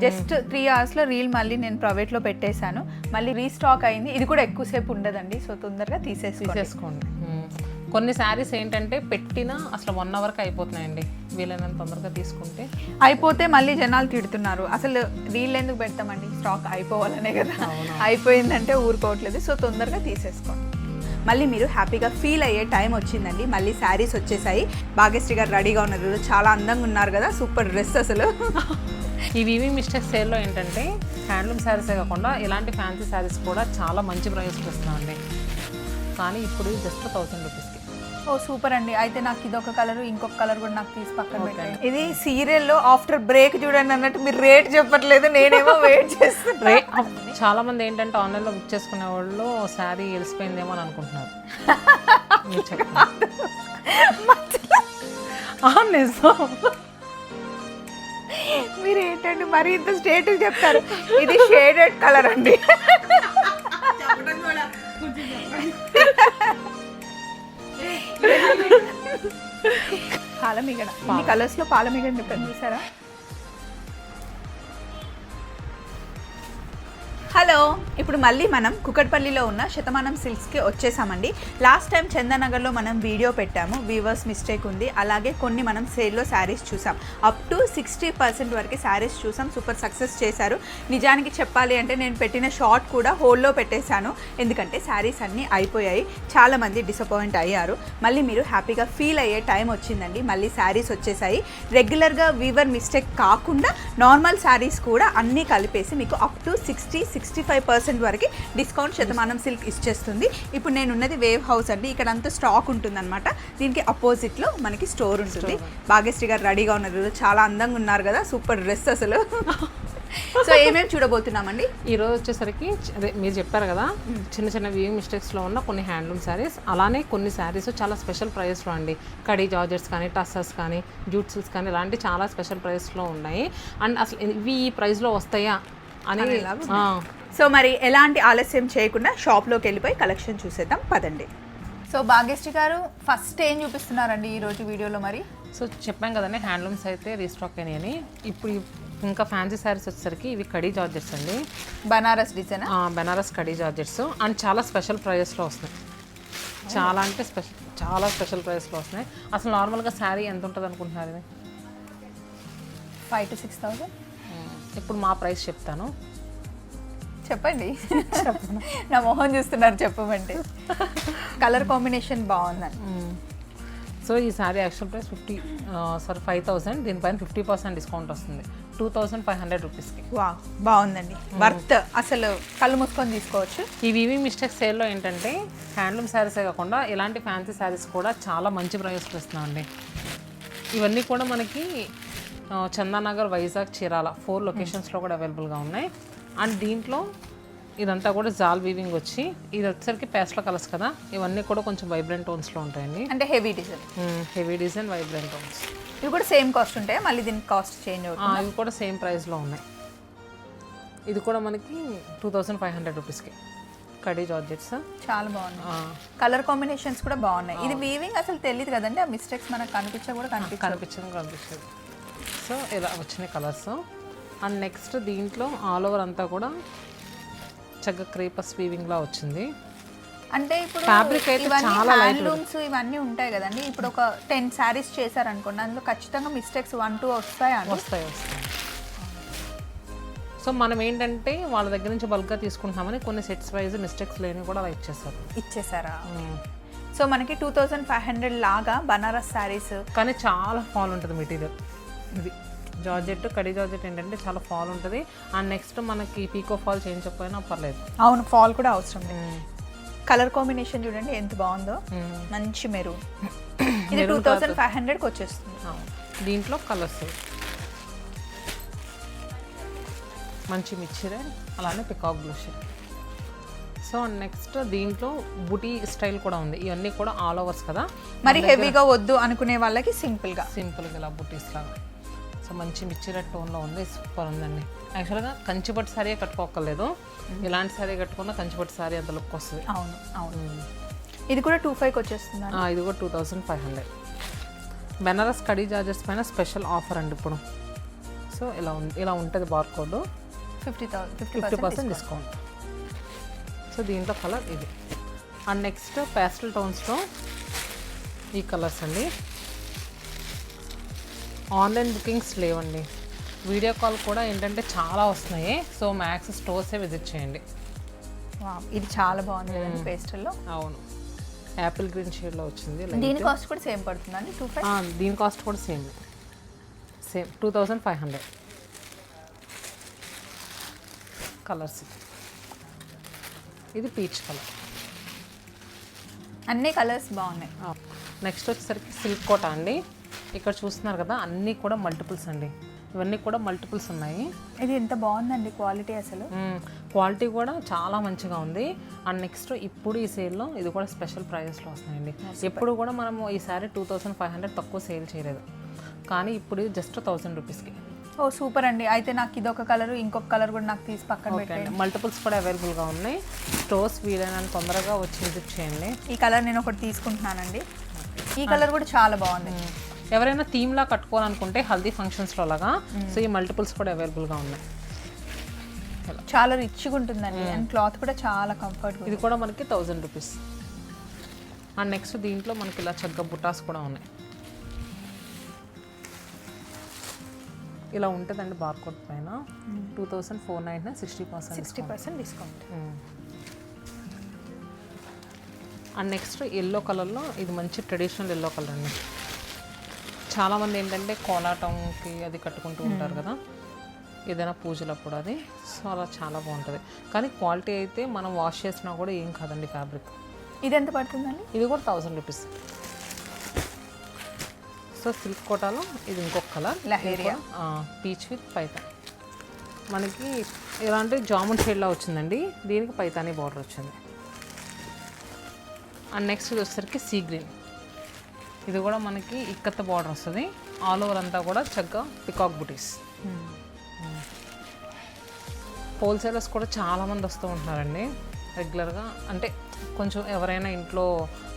Just three అవర్స్లో reel మళ్ళీ నేను ప్రైవేట్లో పెట్టేశాను. మళ్ళీ రీస్టాక్ అయింది. ఇది కూడా ఎక్కువసేపు ఉండదండి. సో తొందరగా తీసేసుకోండి. కొన్ని శారీస్ ఏంటంటే పెట్టినా అసలు వన్ అవర్కి అయిపోతున్నాయండి. వీలైనంత తొందరగా తీసుకుంటే. అయిపోతే మళ్ళీ జనాలు తిడుతున్నారు. అసలు రీల్ ఎందుకు పెడతామండి? స్టాక్ అయిపోవాలనే కదా. అయిపోయిందంటే ఊరుకోవట్లేదు. సో తొందరగా తీసేసుకోండి. మళ్ళీ మీరు హ్యాపీగా ఫీల్ అయ్యే టైం వచ్చిందండి. మళ్ళీ శారీస్ వచ్చేసాయి. భాగ్యశ్రీ గారు రెడీగా ఉన్నారు. చాలా అందంగా ఉన్నారు కదా. సూపర్ డ్రెస్ అసలు. ఈ వీవింగ్ మిస్టేక్ సేల్లో ఏంటంటే హ్యాండ్లూమ్ శారీసే కాకుండా ఇలాంటి ఫ్యాన్సీ శారీస్ కూడా చాలా మంచి ప్రైస్కి వస్తున్నాయండి కానీ ఇప్పుడు జస్ట్ థౌసండ్ రూపీస్కి ఓ సూపర్ అండి. అయితే నాకు ఇది ఒక కలర్ ఇంకొక కలర్ కూడా నాకు తీసి పక్కన పెట్టండి. ఇది సీరియల్లో ఆఫ్టర్ బ్రేక్ చూడండి అన్నట్టు మీరు రేట్ చెప్పట్లేదు నేనేమో వెయిట్ చేస్తున్నా. చాలా మంది ఏంటంటే ఆన్లైన్లో బుక్ చేసుకునే వాళ్ళు శారీ వెలిసిపోయిందేమో అని అనుకుంటున్నారు. నిజం. మీరు ఏంటండి మరి ఇంత స్టేట్ చెప్తారు? ఇది షేడెడ్ కలర్ అండి. పాలమిగడ. కలర్స్లో పాలమిగడ డిపెండ్ చూసారా? హలో. ఇప్పుడు మళ్ళీ మనం కుకట్పల్లిలో ఉన్న శతమానం సిల్క్స్కి వచ్చేసామండి. లాస్ట్ టైం చందనగర్లో మనం వీడియో పెట్టాము. వీవర్స్ మిస్టేక్ ఉంది. అలాగే కొన్ని మనం సేల్లో శారీస్ చూసాం. అప్ టు సిక్స్టీ పర్సెంట్ వరకు శారీస్ చూసాం. సూపర్ సక్సెస్ చేశారు. నిజానికి చెప్పాలి అంటే నేను పెట్టిన షార్ట్ కూడా హోల్లో పెట్టేశాను. ఎందుకంటే శారీస్ అన్నీ అయిపోయాయి. చాలామంది డిసప్పాయింట్ అయ్యారు. మళ్ళీ మీరు హ్యాపీగా ఫీల్ అయ్యే టైం వచ్చిందండి. మళ్ళీ శారీస్ వచ్చేసాయి. రెగ్యులర్గా వీవర్ మిస్టేక్ కాకుండా నార్మల్ శారీస్ కూడా అన్నీ కలిపేసి మీకు up to sixty six sixty five percent వరకు డిస్కౌంట్ శతమానం సిల్క్ ఇచ్చేస్తుంది. ఇప్పుడు నేను ఉన్నది వేవ్ హౌస్ అండి. ఇక్కడ అంతా స్టాక్ ఉంటుందన్నమాట. దీనికి అపోజిట్లో మనకి స్టోర్ ఉంటుంది. భాగ్యశ్రీ గారు రెడీగా ఉన్నారు. చాలా అందంగా ఉన్నారు కదా. సూపర్ డ్రెస్ అసలు. సో ఏమేమి చూడబోతున్నామండి? ఈ రోజు వచ్చేసరికి అదే మీరు చెప్పారు కదా చిన్న చిన్న వ్యూయింగ్ మిస్టేక్స్లో ఉన్న కొన్ని హ్యాండ్లూమ్ శారీస్ అలానే కొన్ని శారీస్ చాలా స్పెషల్ ప్రైస్లో అండి. కడీ జార్జెట్స్ కానీ టస్సర్స్ కానీ జూట్ సిల్క్స్ కానీ ఇలాంటి చాలా స్పెషల్ ప్రైస్లో ఉన్నాయి. అండ్ అసలు ఇవి ఈ ప్రైస్లో వస్తాయా అని సో మరి ఎలాంటి ఆలస్యం చేయకుండా షాప్లోకి వెళ్ళిపోయి కలెక్షన్ చూసేద్దాం. పదండి. సో భాగ్యశ్రీ గారు ఫస్ట్ ఏం చూపిస్తున్నారండి ఈ రోజు వీడియోలో మరి? సో చెప్పాం కదండి హ్యాండ్లూమ్స్ అయితే రీస్టాక్ అయినాయని. ఇప్పుడు ఇంకా ఫ్యాన్సీ శారీస్ వచ్చేసరికి ఇవి కడీ జార్జెట్స్ అండి. బనారస్ డిజైన్? ఆ, బెనారస్ కడీ జార్జెట్స్. అండ్ చాలా స్పెషల్ ప్రైజెస్లో వస్తున్నాయి. చాలా అంటే స్పెషల్ చాలా స్పెషల్ ప్రైస్లో వస్తున్నాయి. అసలు నార్మల్గా శారీ ఎంత ఉంటుంది అనుకుంటున్నారు ఇది? Five to six thousand? ఇప్పుడు మా ప్రైస్ చెప్తాను. చెప్పండి. నా మొహం చూస్తున్నారు చెప్పమంటే. కలర్ కాంబినేషన్ బాగుందండి. సో ఈ sari actual price fifty sorry five thousand దీనిపైన ఫిఫ్టీ పర్సెంట్ డిస్కౌంట్ వస్తుంది. టూ థౌసండ్ ఫైవ్ హండ్రెడ్ రూపీస్కి. వా బాగుందండి. వర్త్ అసలు కళ్ళు మూసుకొని తీసుకోవచ్చు. ఈ వీవింగ్ మిస్టేక్ సేల్లో ఏంటంటే హ్యాండ్లూమ్ శారీసే కాకుండా ఇలాంటి ఫ్యాన్సీ శారీస్ కూడా చాలా మంచి ప్రైస్కి వస్తున్నాయండి. ఇవన్నీ కూడా మనకి చందానగర్ వైజాగ్ చీరాల ఫోర్ లొకేషన్స్లో కూడా అవైలబుల్గా ఉన్నాయి. అండ్ దీంట్లో ఇదంతా కూడా జాల్ వీవింగ్ వచ్చి ఇది వచ్చేసరికి పేస్ట్ల కలర్స్ కదా. ఇవన్నీ కూడా కొంచెం వైబ్రెంట్ టోన్స్లో ఉంటాయండి. అంటే heavy design heavy design vibrant tones ఇవి కూడా సేమ్ కాస్ట్ ఉంటాయి? మళ్ళీ దీనికి కాస్ట్ చేంజ్ అవుతుంది? ఇవి కూడా సేమ్ ప్రైస్లో ఉన్నాయి. ఇది కూడా మనకి టూ థౌజండ్ ఫైవ్ హండ్రెడ్ రూపీస్కి కడీ జార్జెట్స్. చాలా బాగుంది కలర్ కాంబినేషన్స్ కూడా బాగున్నాయి. ఇది వీవింగ్ అసలు తెలియదు కదండి. ఆ మిస్టేక్స్ మనకు కనిపించా కూడా కనిపించదు కనిపించడం కనిపించదు. సో ఇలా వచ్చినాయి కలర్స్ అండ్ నెక్స్ట్ దీంట్లో ఆల్ ఓవర్ అంతా కూడా చక్కగా క్రీపర్స్ వీవింగ్లా వచ్చింది. అంటే ఇప్పుడు Fabric అయితే చాలా light హ్యాండ్లూమ్స్ ఇవన్నీ ఉంటాయి కదండి. ఇప్పుడు ఒక టెన్ శారీస్ చేశారనుకోండి అందులో ఖచ్చితంగా మిస్టేక్స్ వన్ టూ వస్తాయా వస్తాయి వస్తాయి. సో మనం ఏంటంటే వాళ్ళ దగ్గర నుంచి బల్క్గా తీసుకుంటున్నామని కొన్ని సెట్స్ వైజ్ మిస్టేక్స్ లేని కూడా అలా ఇచ్చేస్తారు. ఇచ్చేసారా? సో మనకి టూ థౌజండ్ ఫైవ్ హండ్రెడ్ లాగా బనారస్ శారీస్ కానీ చాలా ఫాల్ ఉంటుంది మెటీరియల్ ఇది. జార్జెట్ కడి జార్జెట్ ఏంటంటే చాలా ఫాల్ ఉంటుంది. అండ్ నెక్స్ట్ మనకి పీకో ఫాల్ చేయించకపోయినా పర్లేదు. అవును ఫాల్ కూడా అవసరం లేదు. కలర్ కాంబినేషన్ చూడండి ఎంత బాగుందో. మ్మ్. మంచి మెరూన్ ఇది టూ థౌజండ్ ఫైవ్ హండ్రెడ్కి వచ్చేస్తుంది. దీంట్లో కలర్స్ మంచి మిక్చర్ అలానే పికాక్ బ్లూ సో నెక్స్ట్ దీంట్లో బుటీ స్టైల్ కూడా ఉంది. ఇవన్నీ కూడా ఆల్ ఓవర్స్ కదా. మరి హెవీగా వద్దు అనుకునే వాళ్ళకి సింపుల్గా. సింపుల్గా ఇలా బుటీస్ లాగా. సో మంచి మిక్చర్ టోన్లో ఉంది సూపర్ ఉందండి. యాక్చువల్గా కంచిపట్టు సారీ కట్టుకోకర్లేదు ఇలాంటి సారీ కట్టుకున్న కంచిపట్టు సారీ అంత లుక్ వస్తుంది. అవును అవును. ఇది కూడా టూ ఫైవ్కి వచ్చేస్తుంది? ఇది కూడా two thousand five hundred. Banaras khadi georgettes పైన స్పెషల్ ఆఫర్ అండి ఇప్పుడు. సో ఇలా ఇలా ఉంటుంది barcode fifty thousand fifty fifty percent discount so దీంట్లో కలర్ ఇది. అండ్ నెక్స్ట్ ప్యాస్టల్ టోన్స్లో ఈ కలర్స్ అండి. ఆన్లైన్ బుకింగ్స్ లేవండి. వీడియో కాల్ కూడా ఏంటంటే చాలా వస్తున్నాయి. సో మ్యాక్స్ స్టోర్సే విజిట్ చేయండి. ఇది చాలా బాగుంది కదండి పేస్టల్లో. అవును. యాపిల్ గ్రీన్ షేడ్లో వచ్చింది దీని కాస్ట్ కూడా సేమ్ పడుతుందండి టూ ఫైవ్? దీని కాస్ట్ కూడా same. Same two thousand five hundred. Colours. ఇది పీచ్ కలర్. అన్ని కలర్స్ బాగున్నాయి. నెక్స్ట్ వచ్చేసరికి సిల్క్ కోట అండి. ఇక్కడ చూస్తున్నారు కదా అన్నీ కూడా మల్టిపుల్స్ అండి. ఇవన్నీ కూడా మల్టిపుల్స్ ఉన్నాయి. ఇది ఎంత బాగుందండి క్వాలిటీ అసలు? క్వాలిటీ కూడా చాలా మంచిగా ఉంది. అండ్ నెక్స్ట్ ఇప్పుడు ఈ సేల్లో ఇది కూడా స్పెషల్ ప్రైజెస్లో వస్తున్నాయండి. ఎప్పుడు కూడా మనము ఈ sari two thousand five hundred తక్కువ సేల్ చేయలేదు. కానీ ఇప్పుడు ఇది జస్ట్ థౌసండ్ రూపీస్కి ఓ సూపర్ అండి. అయితే నాకు ఇది ఒక కలర్ ఇంకొక కలర్ కూడా నాకు తీసి పక్కన పెట్టండి మల్టిపుల్స్ కూడా అవైలబుల్గా ఉన్నాయి. స్టోర్స్ వీలైనంత తొందరగా వచ్చి విజిట్ చేయండి. ఈ కలర్ నేను ఒకటి తీసుకుంటున్నానండి. ఈ కలర్ కూడా చాలా బాగుంది. ఎవరైనా థీమ్లా కట్టుకోవాలనుకుంటే హల్దీ ఫంక్షన్స్లో లాగా. సో ఈ మల్టిపుల్స్ కూడా అవైలబుల్గా ఉన్నాయి. చాలా రిచ్గా ఉంటుందండి అండ్ క్లాత్ కూడా చాలా కంఫర్ట్ ఇది కూడా మనకి థౌజండ్ రూపీస్ అండ్ నెక్స్ట్ దీంట్లో మనకి ఇలా చక్కగా బుటాస్ కూడా ఉన్నాయి. ఇలా ఉంటుందండి బార్కోడ్ పైన. Two thousand four nine sixty percent sixty percent discount and next yellow కలర్లో ఇది మంచి ట్రెడిషనల్ ఎల్లో కలర్ అండి. చాలామంది ఏంటంటే కోలాటంకి అది కట్టుకుంటూ ఉంటారు కదా. ఏదైనా పూజలప్పుడు అది. సో అలా చాలా బాగుంటుంది. కానీ క్వాలిటీ అయితే మనం వాష్ చేసినా కూడా ఏం కాదండి ఫ్యాబ్రిక్. ఇది ఎంత పడుతుందండి? ఇది కూడా థౌసండ్ రూపీస్. సో సిల్క్ కోటాలో ఇది ఇంకొక colour. Leheriya. Peach with Paithan. మనకి ఇలాంటి జామున్ షేడ్లో వచ్చిందండి. దీనికి పైతానీ బార్డర్ వచ్చింది. అండ్ నెక్స్ట్ వచ్చేసరికి సీ గ్రీన్ ఇది కూడా మనకి ఇక్కత్త బార్డర్ వస్తుంది. ఆల్ ఓవర్ అంతా కూడా చక్కగా పికాక్ బుటీస్. హోల్సేలర్స్ కూడా చాలామంది వస్తూ ఉంటున్నారండి. రెగ్యులర్గా అంటే కొంచెం ఎవరైనా ఇంట్లో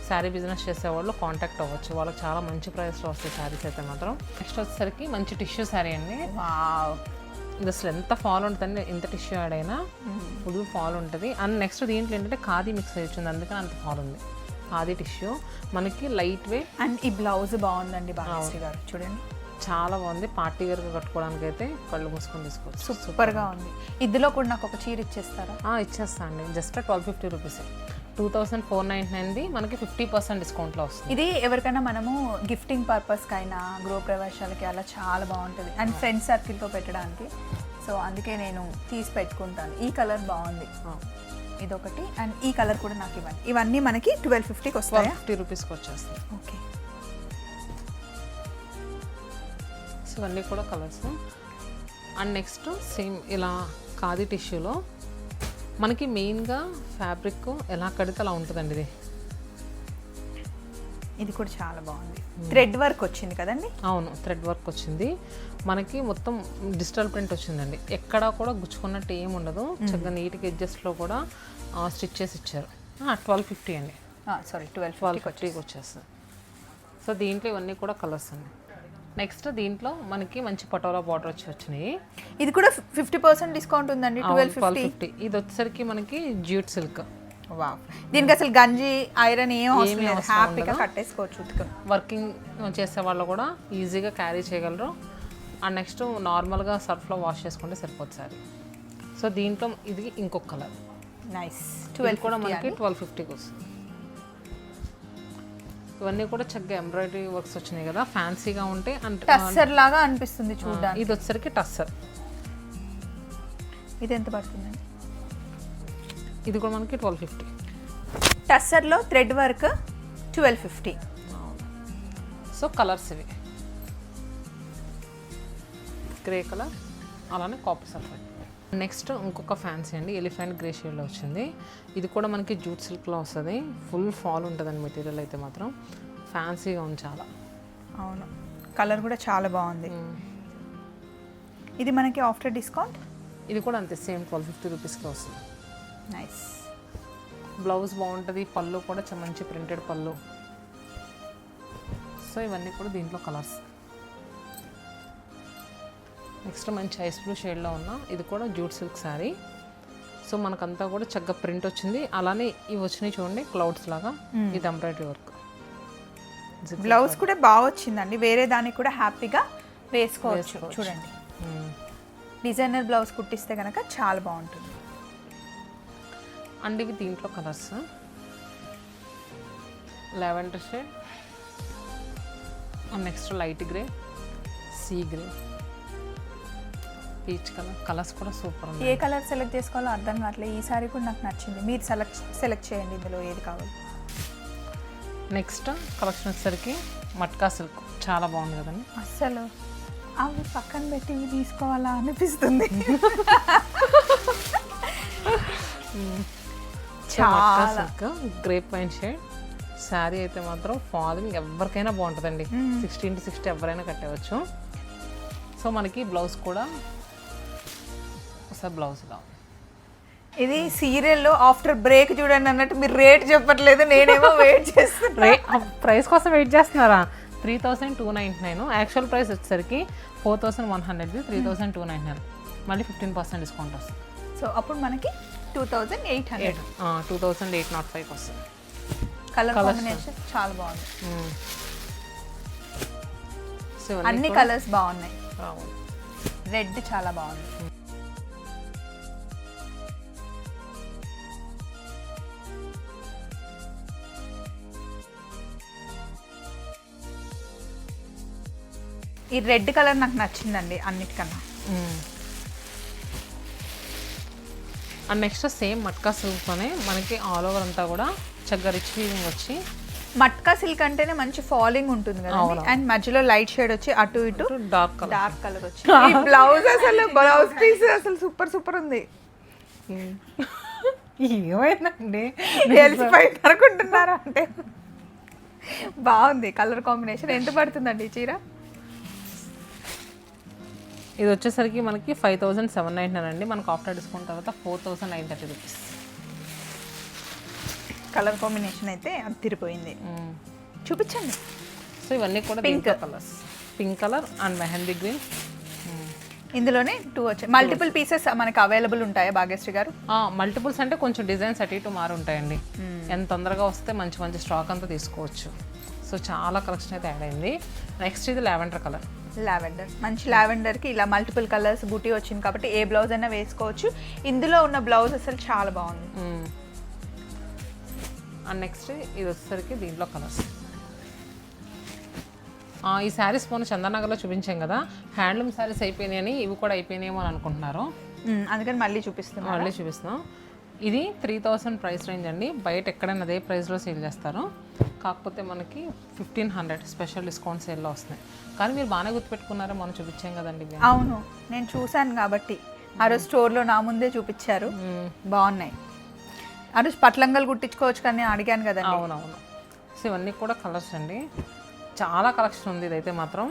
శారీ బిజినెస్ చేసేవాళ్ళు కాంటాక్ట్ అవ్వచ్చు. వాళ్ళకి చాలా మంచి ప్రైస్లో వస్తాయి శారీస్ అయితే మాత్రం. నెక్స్ట్ వచ్చేసరికి మంచి టిష్యూ శారీ అండి. ఇది అసలు ఎంత ఫాల్ ఉంటుందండి. ఎంత టిష్యూ యాడ్ అయినా ఫుల్ ఫాల్ ఉంటుంది. అండ్ నెక్స్ట్ దీంట్లో ఏంటంటే ఖాదీ మిక్స్ అయ్యి వచ్చింది. అందుకని అంత ఫాల్ ఉంది. ఖాదీ టిష్యూ మనకి లైట్ వెయిట్ అండ్ ఈ బ్లౌజ్ బాగుందండి భాగ్యశ్రీ గారు చూడండి. చాలా బాగుంది. పార్టీ వేర్గా కట్టుకోవడానికి అయితే కళ్ళు మూసుకొని తీసుకోవచ్చు. సూపర్గా ఉంది. ఇందులో కూడా నాకు ఒక చీర ఇచ్చేస్తారా? ఇచ్చేస్తా అండి. Just twelve fifty rupees two thousand four ninety నైన్ది మనకి ఫిఫ్టీ పర్సెంట్ డిస్కౌంట్లో వస్తుంది. ఇది ఎవరికైనా మనము గిఫ్టింగ్ పర్పస్కి అయినా గృహ ప్రవేశాలకి అలా చాలా బాగుంటుంది. అండ్ ఫ్రెండ్ సర్కిల్తో పెట్టడానికి. సో అందుకే నేను తీసి పెట్టుకుంటాను. ఈ కలర్ బాగుంది. ఇదొకటి. అండ్ ఈ కలర్ కూడా నాకు ఇవ్వండి. ఇవన్నీ మనకి ట్వెల్వ్ ఫిఫ్టీకి వస్తాయా? ఫిఫ్టీ రూపీస్కి వచ్చేస్తుంది ఓకే. సో ఇవన్నీ కూడా కలర్స్. అండ్ నెక్స్ట్ సేమ్ ఇలా ఖాదీ టిష్యూలో మనకి మెయిన్గా ఫ్యాబ్రిక్ ఎలా కడితే అలా ఉంటుందండి ఇది. ఇది కూడా చాలా బాగుంది. థ్రెడ్ వర్క్ వచ్చింది కదండి? అవును థ్రెడ్ వర్క్ వచ్చింది. మనకి మొత్తం డిజిటల్ ప్రింట్ వచ్చిందండి. ఎక్కడా కూడా గుచ్చుకున్నట్టు ఏం ఉండదు. చక్కగా నీట్గా ఎడ్జస్ట్లో కూడా స్టిచ్ చేసి ఇచ్చారు. ట్వెల్వ్ ఫిఫ్టీ అండి. సారీ ట్వెల్వ్ ట్వెల్వ్ ఫిఫ్టీకి వచ్చేస్తుంది. సో దీంట్లో ఇవన్నీ కూడా కలర్స్ అండి. నెక్స్ట్ దీంట్లో మనకి మంచి పటోలా బార్డర్ వచ్చి వచ్చినాయి. ఇది కూడా ఫిఫ్టీ పర్సెంట్ డిస్కౌంట్ ఉందండి ట్వెల్వ్ ఫిఫ్టీ? ఇది వచ్చేసరికి మనకి జ్యూట్ సిల్క్. వావ్. దీనికి అసలు గంజి ఐరన్ ఏం అవసరం లేదు. అవసరం హ్యాపీగా ఉండదు. కట్టేసుకోవచ్చు ఉతుకుని వర్కింగ్ చేసే వాళ్ళు కూడా ఈజీగా క్యారీ చేయగలరు. అండ్ నెక్స్ట్ నార్మల్గా సర్ఫ్లో వాష్ చేసుకుంటే సరిపోతుంది సారీ. సో దీంట్లో ఇది ఇంకొక కలర్. నైస్ ట్వెల్వ్ కూడా మనకి ట్వెల్వ్ ఫిఫ్టీకి వస్తుంది. ఇవన్నీ కూడా చక్కగా ఎంబ్రాయిడరీ వర్క్స్ వచ్చినాయి కదా. ఫ్యాన్సీగా ఉంటే అండ్ టస్సర్ లాగా అనిపిస్తుంది చూడడానికి. ఇది వచ్చేసరికి టస్సర్ ఇది ఎంత పడుతుందండి? ఇది కూడా మనకి twelve fifty టస్సర్లో thread work twelve fifty. So colours ఇవి. గ్రే కలర్ అలానే కాపర్ సల్ఫేట్ నెక్స్ట్ ఇంకొక ఫ్యాన్సీ అండి ఎలిఫెంట్ గ్రే షేడ్లో వచ్చింది. ఇది కూడా మనకి జూట్ సిల్క్లో వస్తుంది. ఫుల్ ఫాల్ ఉంటుందండి మెటీరియల్ అయితే మాత్రం. ఫ్యాన్సీగా ఉంది చాలా. అవును. కలర్ కూడా చాలా బాగుంది. ఇది మనకి ఆఫ్టర్ డిస్కౌంట్ ఇది కూడా అంతే సేమ్ ట్వెల్వ్ ఫిఫ్టీ రూపీస్కి వస్తుంది. నైస్ బ్లౌజ్ బాగుంటుంది పళ్ళు కూడా మంచి ప్రింటెడ్ పళ్ళు. సో ఇవన్నీ కూడా దీంట్లో కలర్స్ నెక్స్ట్ మంచి ఐస్ బ్లూ షేడ్లో ఉన్న ఇది కూడా జూట్ సిల్క్ శారీ సో మనకంతా కూడా చక్కగా ప్రింట్ వచ్చింది. అలానే ఇవి వచ్చినాయి చూడండి క్లౌడ్స్ లాగా. ఇది ఎంబ్రాయిడరీ వర్క్ బ్లౌజ్ కూడా బాగా వచ్చిందండి. వేరే దానికి కూడా హ్యాపీగా వేసుకోవచ్చు. చూడండి. డిజైనర్ బ్లౌజ్ కుట్టిస్తే కనుక చాలా బాగుంటుంది. అండ్ ఇవి దీంట్లో colours lavender shade and next light grey sea grey peach colour colours కూడా సూపర్ ఏ కలర్ సెలెక్ట్ చేసుకోవాలో అర్థం కావట్లేదు. ఈ సారీ కూడా నాకు నచ్చింది. మీరు సెలెక్ట్ సెలెక్ట్ చేయండి ఇందులో ఏది కావాలి. నెక్స్ట్ కలెక్షన్ వచ్చేసరికి మట్కా సిల్క్ చాలా బాగుంది కదండి. అస్సలు. అవి పక్కన పెట్టి తీసుకోవాలా అనిపిస్తుంది. Silk grape wine shade sari అయితే మాత్రం ఫాలోయింగ్ ఎవరికైనా బాగుంటుందండి. సిక్స్టీన్ టు సిక్స్టీ ఎవరైనా కట్టవచ్చు. సో మనకి బ్లౌజ్ కూడా ఒకసారి బ్లౌజ్ ఇలా ఇది సీరియల్లో ఆఫ్టర్ బ్రేక్ చూడండి అన్నట్టు మీరు రేట్ చెప్పట్లేదు నేనేమో వెయిట్ చేస్తున్నా. ప్రైస్ కోసం వెయిట్ చేస్తున్నారా? Three thousand two ninety nine actual price వచ్చేసరికి four thousand one హండ్రెడ్ది three thousand two ninety nine మళ్ళీ ఫిఫ్టీన్ పర్సెంట్ డిస్కౌంట్ వస్తుంది. సో అప్పుడు మనకి two thousand eight hundred two thousand eight not five వస్తుంది. Colour combination చాలా బాగుంది. So అన్ని colours బాగున్నాయి. రెడ్ చాలా బాగుంది. ఈ రెడ్ కలర్ నాకు నచ్చిందండి అన్నిటికన్నా. అండ్ నెక్స్ట్ సేమ్ మట్కా సిల్క్తోనే మనకి ఆల్ ఓవర్ అంతా కూడా చక్కగా రిచ్ వీవింగ్ వచ్చి మట్కా సిల్క్ అంటేనే మంచి ఫాలింగ్ ఉంటుంది కదా అండ్ మధ్యలో లైట్ షేడ్ వచ్చి అటు ఇటు డార్క్ కలర్ డార్క్ కలర్ వచ్చి. ఈ బ్లౌజ్ అసలు బ్లౌజ్ పీస్ అసలు సూపర్ సూపర్ ఉంది. ఏమైందండి? తెలిసిపోయింది అనుకుంటున్నారా అంటే? బాగుంది కలర్ కాంబినేషన్ ఎంత పడుతుందండి ఈ చీర? ఇది వచ్చేసరికి మనకి ఫైవ్ థౌసండ్ సెవెన్ నైన్ అండి. మనకు ఆఫ్టర్ డిస్కౌంట్ తర్వాత four thousand nine thirty rupees. Colour combination అయితే అదిరిపోయింది చూపించండి. సో ఇవన్నీ కూడా pink colours. Pink colour and mehndi green. ఇందులోనే టూ వచ్చాయి మల్టిపుల్ పీసెస్ మనకి అవైలబుల్ ఉంటాయా భాగ్యశ్రీ గారు? మల్టిపుల్స్ అంటే కొంచెం డిజైన్స్ అటు ఇటు మారి ఉంటాయండి. ఎంత తొందరగా వస్తే మంచి మంచి స్టాక్ అంతా తీసుకోవచ్చు. సో చాలా కలెక్షన్ అయితే యాడ్ అయింది. నెక్స్ట్ ఇది లావెండర్ కలర్ లావెండర్. మంచి లావెండర్కి ఇలా మల్టిపుల్ కలర్స్ బూటీ వచ్చింది కాబట్టి ఏ బ్లౌజ్ అయినా వేసుకోవచ్చు. ఇందులో ఉన్న బ్లౌజ్ అసలు చాలా బాగుంది. అండ్ నెక్స్ట్ ఇది వచ్చేసరికి దీంట్లో కలర్స్ ఈ శారీస్ మొన్న చందనగర్లో చూపించాం కదా. హ్యాండ్లూమ్ శారీస్ అయిపోయినాయని ఇవి కూడా అయిపోయినాయేమో అని అనుకుంటున్నారు. అందుకని మళ్ళీ చూపిస్తున్నాను. మళ్ళీ చూపిస్తున్నాం. ఇది త్రీ థౌసండ్ ప్రైస్ రేంజ్ అండి. బయట ఎక్కడైనా అదే ప్రైస్లో సేల్ చేస్తారు. కాకపోతే మనకి ఫిఫ్టీన్ హండ్రెడ్ స్పెషల్ డిస్కౌంట్ సేల్లో వస్తున్నాయి. కానీ మీరు బాగానే గుర్తుపెట్టుకున్నారా మనం చూపించాం కదండి. అవును నేను చూశాను కాబట్టి. ఆ రోజు స్టోర్లో నా ముందే చూపించారు. బాగున్నాయి. ఆ రోజు పట్లంగలు కుట్టించుకోవచ్చు కానీ అడిగాను కదండి. అవునవును. సో ఇవన్నీ కూడా కలర్స్ అండి. చాలా కలెక్షన్ ఉంది ఇదైతే మాత్రం.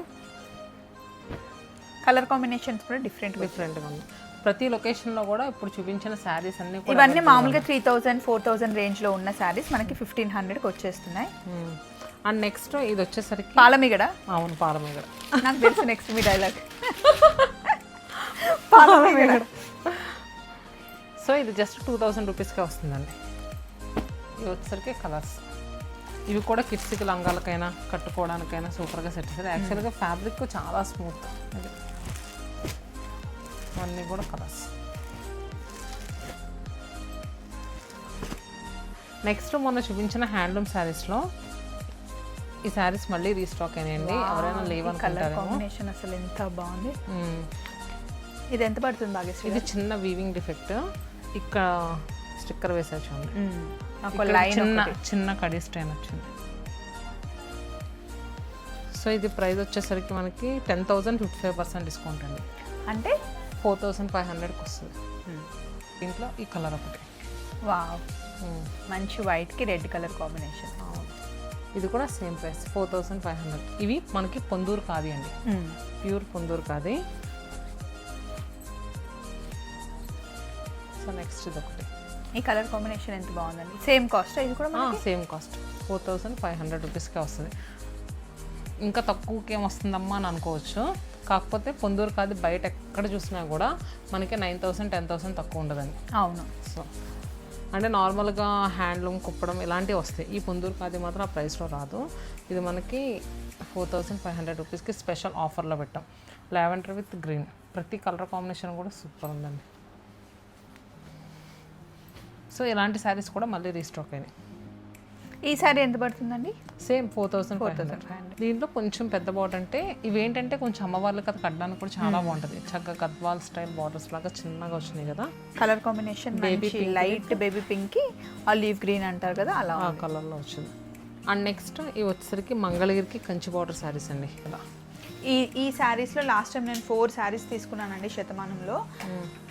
కలర్ కాంబినేషన్స్ కూడా డిఫరెంట్ డిఫరెంట్గా ఉంది. ప్రతి లొకేషన్లో కూడా ఇప్పుడు చూపించిన శారీస్ అన్నీ కూడా ఇవన్నీ మామూలుగా త్రీ థౌజండ్ ఫోర్ థౌజండ్ రేంజ్లో ఉన్న శారీస్ మనకి ఫిఫ్టీన్ హండ్రెడ్కి వచ్చేస్తున్నాయి. అండ్ నెక్స్ట్ ఇది వచ్చేసరికి పాలమిగడ? అవును పాలమీగడ. నాకు తెలుసు నెక్స్ట్ మీ డైలాగ్ పాలమిగడ. సో ఇది జస్ట్ టూ థౌసండ్ రూపీస్కే వస్తుందండి. ఇవి వచ్చేసరికి కలర్స్ ఇవి కూడా కిడ్స్కి లంగాలకైనా కట్టుకోవడానికైనా సూపర్గా సెట్ చేస్తారు యాక్చువల్గా ఫ్యాబ్రిక్ చాలా స్మూత్ ఇది అన్నీ కూడా కలర్స్. నెక్స్ట్ మొన్న చూపించిన హ్యాండ్లూమ్ శారీస్లో ఈ శారీస్ మళ్ళీ రీస్టాక్ అయినాయండి. ఎవరైనా కలర్ లేవనుకుంటారేమో. కాంబినేషన్ అసలు ఎంత బాగుంది. ఇది ఎంత పడుతుంది భాగ్యశ్రీ ఇది చిన్న వీవింగ్ డిఫెక్ట్ ఇక్కడ స్టిక్కర్ వేసారు చూడండి. చిన్న చిన్న కడీ స్టైన్ వచ్చింది. సో ఇది ప్రైస్ వచ్చేసరికి మనకి ten thousand fifty five percent discount అండి. అంటే ఫోర్ థౌసండ్ ఫైవ్ హండ్రెడ్కి వస్తుంది దీంట్లో ఈ కలర్ ఒకటి. వావ్. మ్మ్. మంచి వైట్కి రెడ్ కలర్ కాంబినేషన్. ఇది కూడా same price four thousand five hundred. ఇవి మనకి పొందూరు కాది అండి. ప్యూర్ పొందూరు కాది సో నెక్స్ట్ ఇది ఒకటి ఈ కలర్ కాంబినేషన్ ఎంత బాగుందండి? సేమ్ కాస్ట్ ఇది కూడా same cost. Four thousand five hundred రూపీస్కే వస్తుంది. ఇంకా తక్కువకి ఏం వస్తుందమ్మా అని అనుకోవచ్చు. కాకపోతే పొందూరు కాదు బయట ఎక్కడ చూసినా కూడా మనకి నైన్ థౌసండ్ టెన్ థౌసండ్ తక్కువ ఉండదండి. అవును. సో అంటే నార్మల్గా హ్యాండ్లూమ్ కుప్పడం ఇలాంటివి వస్తాయి. ఈ పొందూరు కాది మాత్రం ఆ ప్రైస్లో రాదు. ఇది మనకి ఫోర్ థౌసండ్ ఫైవ్ హండ్రెడ్ రూపీస్కి స్పెషల్ ఆఫర్లో పెట్టాం. లావెండర్ విత్ గ్రీన్ ప్రతి కలర్ కాంబినేషన్ కూడా సూపర్ ఉందండి. సో ఇలాంటి శారీస్ కూడా మళ్ళీ రీస్టాక్ అయినాయి. ఈ సారీ ఎంత పడుతుందండి? Same four thousand five hundred. దీంట్లో కొంచెం పెద్ద బార్డర్ అంటే ఇవేంటంటే కొంచెం అమ్మవార్లకి అది కట్టడానికి కూడా చాలా బాగుంటుంది. చక్కగా గద్వాల్ స్టైల్ బార్డర్స్ లాగా చిన్నగా వచ్చినాయి కదా. కలర్ కాంబినేషన్ మంచి లైట్ బేబీ పింక్కి ఆలివ్ గ్రీన్ అంటారు కదా అలా ఆ కలర్లో వచ్చింది. అండ్ నెక్స్ట్ ఇవి వచ్చేసరికి మంగళగిరికి కంచి బార్డర్ శారీస్ అండి ఇలా ఈ ఈ శారీస్లో లాస్ట్ టైం నేను ఫోర్ శారీస్ తీసుకున్నానండి శతమానంలో.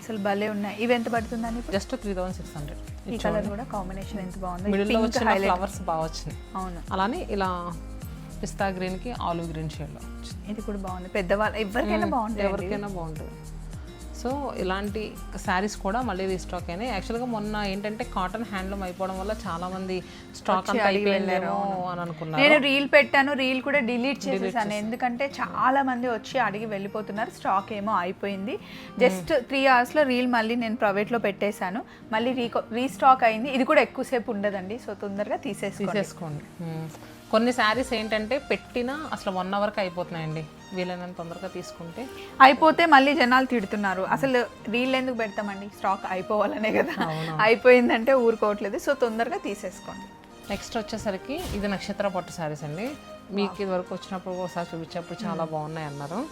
అసలు భలే ఉన్నాయి. ఇవి ఎంత పడుతుందండి just three thousand six hundred. ఈ కలర్ కూడా కాంబినేషన్ ఎంత బాగుంది. మిడిల్లో వచ్చిన ఫ్లవర్స్ బాగా వచ్చినాయి. అవును. అలానే ఇలా పిస్తా గ్రీన్కి ఆలివ్ గ్రీన్ షేడ్లో ఇది కూడా బాగుంది. పెద్దవాళ్ళు ఎవరికైనా బాగుంటాయి ఎవరికైనా బాగుంటుంది సో ఇలాంటి శారీస్ కూడా మళ్ళీ రీస్టాక్ అయినాయి. యాక్చువల్గా మొన్న ఏంటంటే కాటన్ హ్యాండ్లూమ్ అయిపోవడం వల్ల చాలా మంది స్టాక్ అంతా అయిపోయిందేమో అని అనుకున్నారు. నేను రీల్ పెట్టాను రీల్ కూడా డిలీట్ చేసేసాను. ఎందుకంటే చాలా మంది వచ్చి అడిగి వెళ్ళిపోతున్నారు స్టాక్ ఏమో అయిపోయింది. జస్ట్ త్రీ అవర్స్లో రీల్ మళ్ళీ నేను ప్రైవేట్లో పెట్టేశాను. మళ్ళీ రీకో రీస్టాక్ అయింది. ఇది కూడా ఎక్కువసేపు ఉండదండి. సో తొందరగా తీసేసుకోండి. తీసేసుకోండి. మ్మ్. కొన్ని శారీస్ ఏంటంటే పెట్టినా అసలు వన్ అవర్కి అయిపోతున్నాయండి. వీలైనంత తొందరగా తీసుకుంటే. అయిపోతే మళ్ళీ జనాలు తిడుతున్నారు. అసలు రీల్ ఎందుకు పెడతామండి? స్టాక్ అయిపోవాలనే కదా. అయిపోయిందంటే ఊరుకోవట్లేదు. సో తొందరగా తీసేసుకోండి. నెక్స్ట్ వచ్చేసరికి ఇది నక్షత్ర పట్టు శారీస్ అండి. మీకు ఇది వరకు వచ్చినప్పుడు ఒకసారి చూపించేప్పుడు చాలా బాగున్నాయి అన్నారు.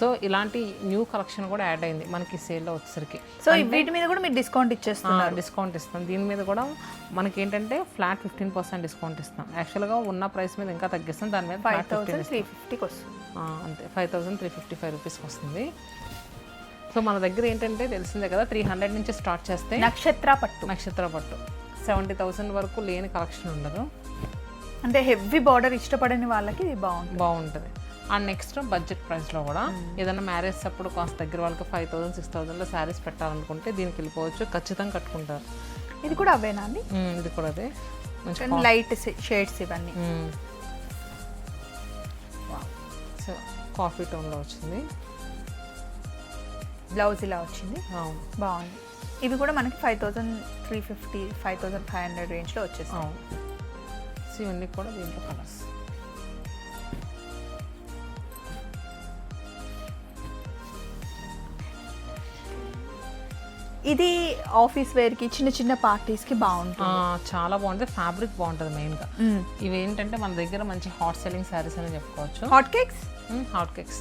సో ఇలాంటి న్యూ కలెక్షన్ కూడా యాడ్ అయింది మనకి సేల్లో వచ్చేసరికి. సో వీటి మీద కూడా మీరు డిస్కౌంట్ ఇచ్చేస్తున్నారు. డిస్కౌంట్ ఇస్తాం. దీని మీద కూడా మనకి ఏంటంటే ఫ్లాట్ ఫిఫ్టీన్ పర్సెంట్ డిస్కౌంట్ ఇస్తాం. యాక్చువల్గా ఉన్న ప్రైస్ మీద ఇంకా తగ్గిస్తాం. దాని మీద ఫైవ్ flat 15 థౌసండ్ త్రీ ఫిఫ్టీకి వస్తుంది. అంతే. Five thousand three fifty five రూపీస్కి వస్తుంది. సో మన దగ్గర ఏంటంటే తెలిసిందే కదా త్రీ హండ్రెడ్ నుంచి స్టార్ట్ చేస్తే నక్షత్ర పట్టు. నక్షత్ర పట్టు. సెవెంటీ థౌసండ్ వరకు లేని కలెక్షన్ ఉండదు. అంటే హెవీ బార్డర్ ఇష్టపడని వాళ్ళకి బాగుంటుంది. బాగుంటుంది. అండ్ నెక్స్ట్ బడ్జెట్ ప్రైస్లో కూడా ఏదైనా మ్యారేజ్ అప్పుడు కాస్త దగ్గర వాళ్ళకి ఫైవ్ థౌసండ్ సిక్స్ థౌసండ్లో శారీస్ పెట్టాలనుకుంటే దీనికి వెళ్ళిపోవచ్చు. ఖచ్చితంగా కట్టుకుంటారు. ఇది కూడా అవేనా అండి? ఇది కూడా అదే. లైట్ షేడ్స్ ఇవన్నీ. సో కాఫీ టోన్లో వచ్చింది. బ్లౌజ్ ఇలా వచ్చింది. బాగుంది. ఇవి కూడా మనకి five thousand three fifty five thousand five hundred రేంజ్లో వచ్చేసాయి అవును. సో ఇవన్నీ కూడా దీంట్లో కలర్స్. ఇది ఆఫీస్ వేర్కి చిన్న చిన్న పార్టీస్కి బాగుంటుంది. చాలా బాగుంటుంది. ఫ్యాబ్రిక్ బాగుంటుంది మెయిన్గా. ఇవి ఏంటంటే మన దగ్గర మంచి హాట్ సెల్లింగ్ శారీస్ అని చెప్పుకోవచ్చు. హాట్ కేక్స్ హాట్ కేక్స్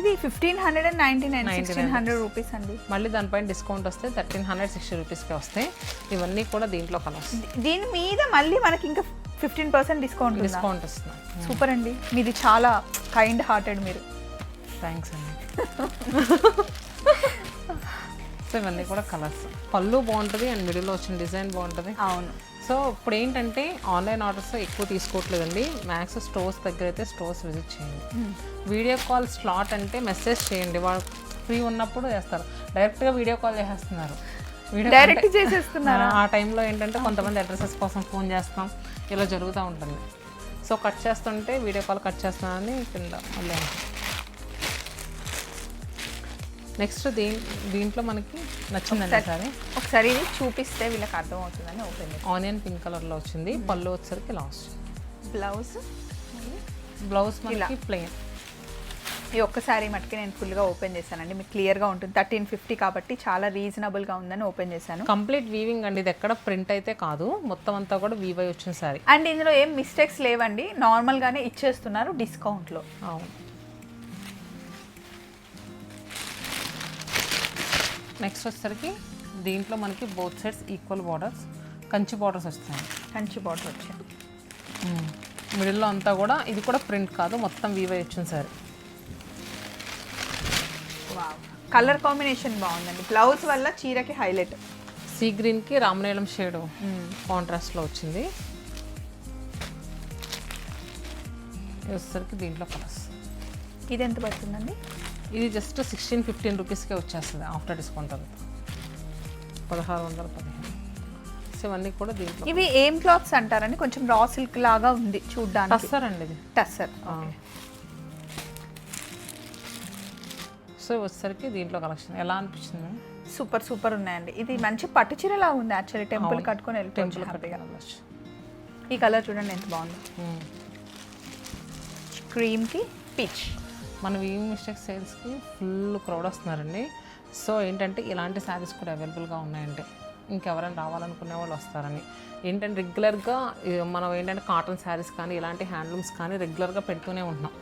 ఇది fifteen hundred and ninety nine sixteen hundred rupees అండి. మళ్ళీ దానిపైన డిస్కౌంట్ వస్తే థర్టీన్ హండ్రెడ్ సిక్స్టీ రూపీస్కి వస్తాయి. ఇవన్నీ కూడా దీంట్లో కలర్స్. దీని మీద మళ్ళీ మనకి ఇంకా ఫిఫ్టీన్ పర్సెంట్ డిస్కౌంట్ డిస్కౌంట్ వస్తుంది. సూపర్ అండి. మీది చాలా కైండ్ హార్టెడ్ మీరు. థ్యాంక్స్ అండి. సో ఇవన్నీ కూడా కలర్స్. పళ్ళు బాగుంటుంది అండ్ మిడిల్లో వచ్చిన డిజైన్ బాగుంటుంది. అవును. సో ఇప్పుడు ఏంటంటే ఆన్లైన్ ఆర్డర్స్ ఎక్కువ తీసుకోవట్లేదండి. మ్యాక్స్ స్టోర్స్ దగ్గర అయితే స్టోర్స్ విజిట్ చేయండి. వీడియో కాల్ స్లాట్ అంటే మెసేజ్ చేయండి. వాళ్ళు ఫ్రీ ఉన్నప్పుడు చేస్తారు. డైరెక్ట్గా వీడియో కాల్ చేసేస్తున్నారు. డైరెక్ట్ చేసేస్తున్నారు? ఆ టైంలో ఏంటంటే కొంతమంది అడ్రసెస్ కోసం ఫోన్ చేస్తాం. ఇలా జరుగుతూ ఉంటుంది. సో కట్ చేస్తుంటే వీడియో కాల్ కట్ చేస్తున్నానని కింద మళ్ళీ నెక్స్ట్ దీని దీంట్లో మనకి నచ్చిందండి సరే. ఒకసారి ఇది చూపిస్తే వీళ్ళకి అర్థం అవుతుందని ఓపెన్ ఆనియన్ పింక్ కలర్లో వచ్చింది. పళ్ళు వచ్చేసరికి లాస్ట్. బ్లౌజ్? బ్లౌజ్ మనకి ప్లెయిన్. ఈ ఒక్కసారి మటుకి నేను ఫుల్గా ఓపెన్ చేశానండి. మీకు క్లియర్గా ఉంటుంది. థర్టీన్ ఫిఫ్టీ కాబట్టి చాలా రీజనబుల్గా ఉందని ఓపెన్ చేశాను. కంప్లీట్ వీవింగ్ అండి. ఇది ఎక్కడ ప్రింట్ అయితే కాదు. మొత్తం అంతా కూడా వీవ్ అయి వచ్చిన సారీ. అండ్ ఇందులో ఏం మిస్టేక్స్ లేవండి. నార్మల్గానే ఇచ్చేస్తున్నారు డిస్కౌంట్లో. అవును. నెక్స్ట్ వచ్చేసరికి దీంట్లో మనకి both sides equal borders Kanchi borders వస్తాయి. కంచి బార్డర్ వచ్చింది మిడిల్లో అంతా కూడా ఇది కూడా ప్రింట్ కాదు మొత్తం వీవ్ అయి వచ్చిన సారీ. కలర్ కాంబినేషన్ బాగుందండి. బ్లౌజ్ వల్ల చీరకి హైలైట్ సీ గ్రీన్కి రామనీలం షేడ్ కాంట్రాస్ట్లో వచ్చింది. వచ్చేసరికి దీంట్లో కలర్స్ ఇది ఎంత పడుతుందండి? ఇది జస్ట్ సిక్స్టీన్ ఫిఫ్టీన్ రూపీస్కే వచ్చేస్తుంది ఆఫ్టర్ డిస్కౌంట్ అంతా. పదహారు వందల పదిహేను. సో ఇవన్నీ కూడా దీంట్లో ఇవి ఏం క్లాత్స్ అంటారండి? కొంచెం రా సిల్క్ లాగా ఉంది చూడ్డానికి. టస్సర్ అండి ఇది. టస్సర్ సో వచ్చేసరికి దీంట్లో కలెక్షన్ ఎలా అనిపించింది సూపర్ సూపర్ ఉన్నాయండి. ఇది మంచి పట్టు చీరలా ఉంది యాక్చువల్లీ టెంపుల్ కట్టుకొని వెళ్ళిపోవచ్చు టెంపుల్ కట్టుకోవచ్చు ఈ కలర్ చూడండి ఎంత బాగుంది. క్రీమ్కి పిచ్ మన వీవింగ్ మిస్టేక్ సేల్స్కి ఫుల్ క్రౌడ్ వస్తున్నారండి. సో ఏంటంటే ఇలాంటి శారీస్ కూడా అవైలబుల్గా ఉన్నాయండి ఇంకెవరైనా రావాలనుకునే వాళ్ళు వస్తారని. ఏంటంటే రెగ్యులర్గా మనం ఏంటంటే కాటన్ శారీస్ కానీ ఇలాంటి హ్యాండ్లూమ్స్ కానీ రెగ్యులర్గా పెడుతూనే ఉంటున్నాం.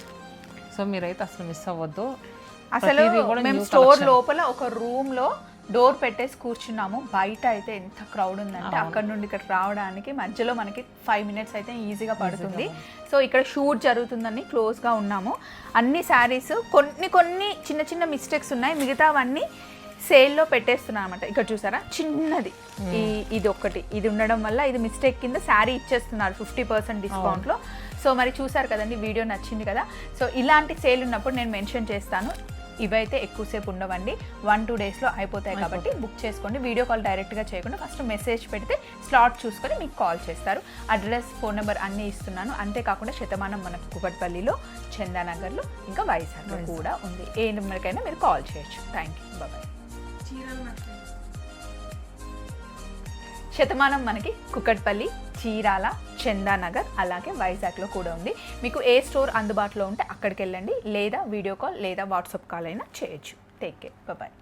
సో మీరైతే అసలు మిస్ అవ్వద్దు. అసలు మేము స్టోర్. లోపల ఒక రూమ్లో డోర్ పెట్టేసి కూర్చున్నాము. బయట అయితే ఎంత క్రౌడ్ ఉందంటే అక్కడ నుండి ఇక్కడ రావడానికి మధ్యలో మనకి ఫైవ్ మినిట్స్ అయితే ఈజీగా పడుతుంది. సో ఇక్కడ షూట్ జరుగుతుందని క్లోజ్గా ఉన్నాము. అన్ని శారీస్ కొన్ని కొన్ని చిన్న చిన్న మిస్టేక్స్ ఉన్నాయి. మిగతావన్నీ సేల్లో పెట్టేస్తున్నాను అనమాట ఇక్కడ చూసారా? చిన్నది. ఈ ఇది ఒక్కటి. ఇది ఉండడం వల్ల ఇది మిస్టేక్ కింద శారీ ఇచ్చేస్తున్నారు ఫిఫ్టీ పర్సెంట్ డిస్కౌంట్లో సో మరి చూసారు కదండి వీడియో నచ్చింది కదా. సో ఇలాంటి సేల్ ఉన్నప్పుడు నేను మెన్షన్ చేస్తాను. ఇవైతే ఎక్కువసేపు ఉండవండి. వన్ టూ డేస్లో అయిపోతాయి కాబట్టి బుక్ చేసుకోండి. వీడియో కాల్ డైరెక్ట్గా చేయకుండా ఫస్ట్ మెసేజ్ పెడితే స్లాట్ చూసుకొని మీకు కాల్ చేస్తారు. అడ్రస్ ఫోన్ నెంబర్ అన్నీ ఇస్తున్నాను. అంతేకాకుండా శతమానం మనకు కుకట్పల్లిలో చందానగర్లో ఇంకా వైజాగ్లో కూడా ఉంది. ఏ నెంబర్కైనా మీరు కాల్ చేయొచ్చు. థ్యాంక్ యూ బాయ్ శతమానం మనకి కుక్కట్పల్లి చీరాల చందానగర్ అలాగే వైజాగ్లో కూడా ఉంది. మీకు ఏ స్టోర్ అందుబాటులో ఉంటే అక్కడికి వెళ్ళండి లేదా వీడియో కాల్ లేదా వాట్సాప్ కాల్ అయినా చేయొచ్చు. Take care. బాయ్